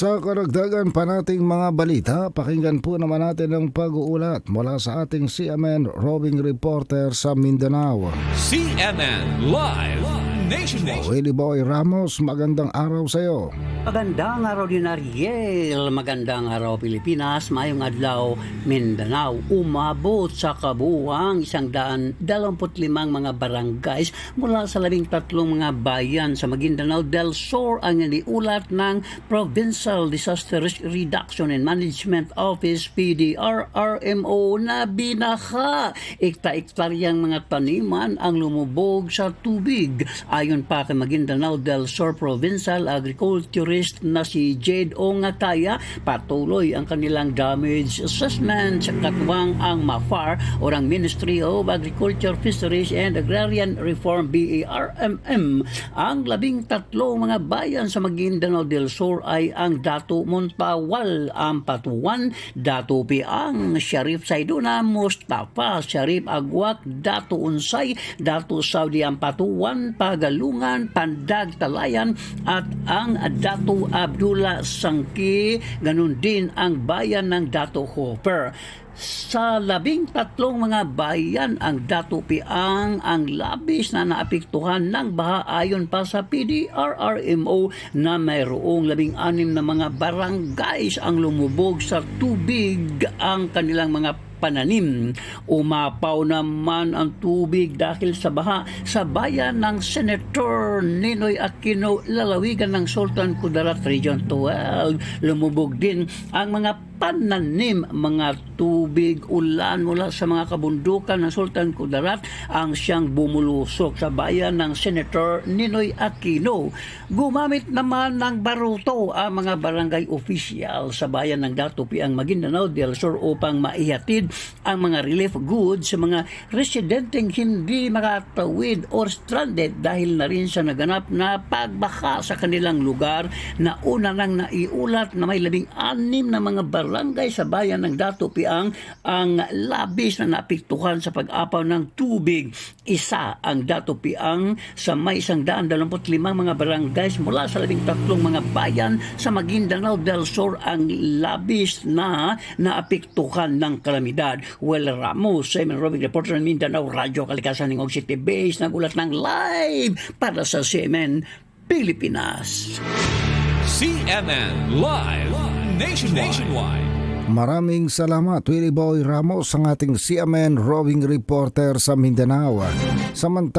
Sa karagdagan pa nating mga balita, pakinggan po naman natin ang pag-uulat mula sa ating CMN roving reporter sa Mindanao. CNN Live Nationwide. Willie Boy Ramos, magandang araw sa iyo. Magandang araw din Ariel, magandang araw Pilipinas, mayong adlaw Mindanao. Umabot sa kabuwang isang daan dalamput limang mga barangays mula sa labing tatlong mga bayan sa Maguindanao del Sur ang iniulat ng Provincial Disaster Risk Reduction and Management Office PDRRMO na binaha. Ikta-iktaryang mga taniman ang lumubog sa tubig. Ayon pa kay Maguindanao del Sur Provincial Agriculturist na si Jade Ongataya, patuloy ang kanilang damage assessment sa katuwang ang MAFAR o Ministry of Agriculture, Fisheries and Agrarian Reform BARMM. Ang labing tatlo mga bayan sa Maguindanao del Sur ay ang Dato Montawal, Ampatuan, Dato Piang, Sharif Saiduna, Mustafa, Sharif Agwak, Dato Unsay, Dato Saudi Ampatuan, Pagalungan, Pandag Talayan at ang Dato Abdullah Sangki, ganun din ang bayan ng Dato Hopper. Sa labing tatlong mga bayan ang Dato Piang ang labis na naapektuhan ng baha ayon pa sa PDRRMO na mayroong labing anim na mga barangays ang lumubog sa tubig ang kanilang mga pananim. Umapaw naman ang tubig dahil sa baha sa bayan ng Senator Ninoy Aquino, lalawigan ng Sultan Kudarat Region 12. Lumubog din ang mga pananim, mga tubig, ulan mula sa mga kabundukan ng Sultan Kudarat ang siyang bumulusok sa bayan ng Senator Ninoy Aquino. Gumamit naman ng baruto ang mga barangay official sa bayan ng Datupi ang Maguindanao del Sur upang maihatid ang mga relief goods sa mga residenteng hindi makatawid or stranded dahil na rin sa naganap na pagbaka sa kanilang lugar na una nang naiulat na may labing anim na mga barangay sa bayan ng Dato Piang ang labis na napiktuhan sa pag-apaw ng tubig. Isa ang Dato Piang sa may isang daan dalamput limang mga barangays mula sa labing tatlong mga bayan sa Maguindanao del Sur ang labis na naapektuhan ng kalamidad. Well, Ramos, Simon Robin, reporter ng Mindanao, Radyo Kalikasan ng Og City Base, nagulat ng live para sa CMN Pilipinas. CNN Live Nationwide. Maraming salamat Willie Boy Ramos ang ating CMN roving reporter sa Mindanao. Samantala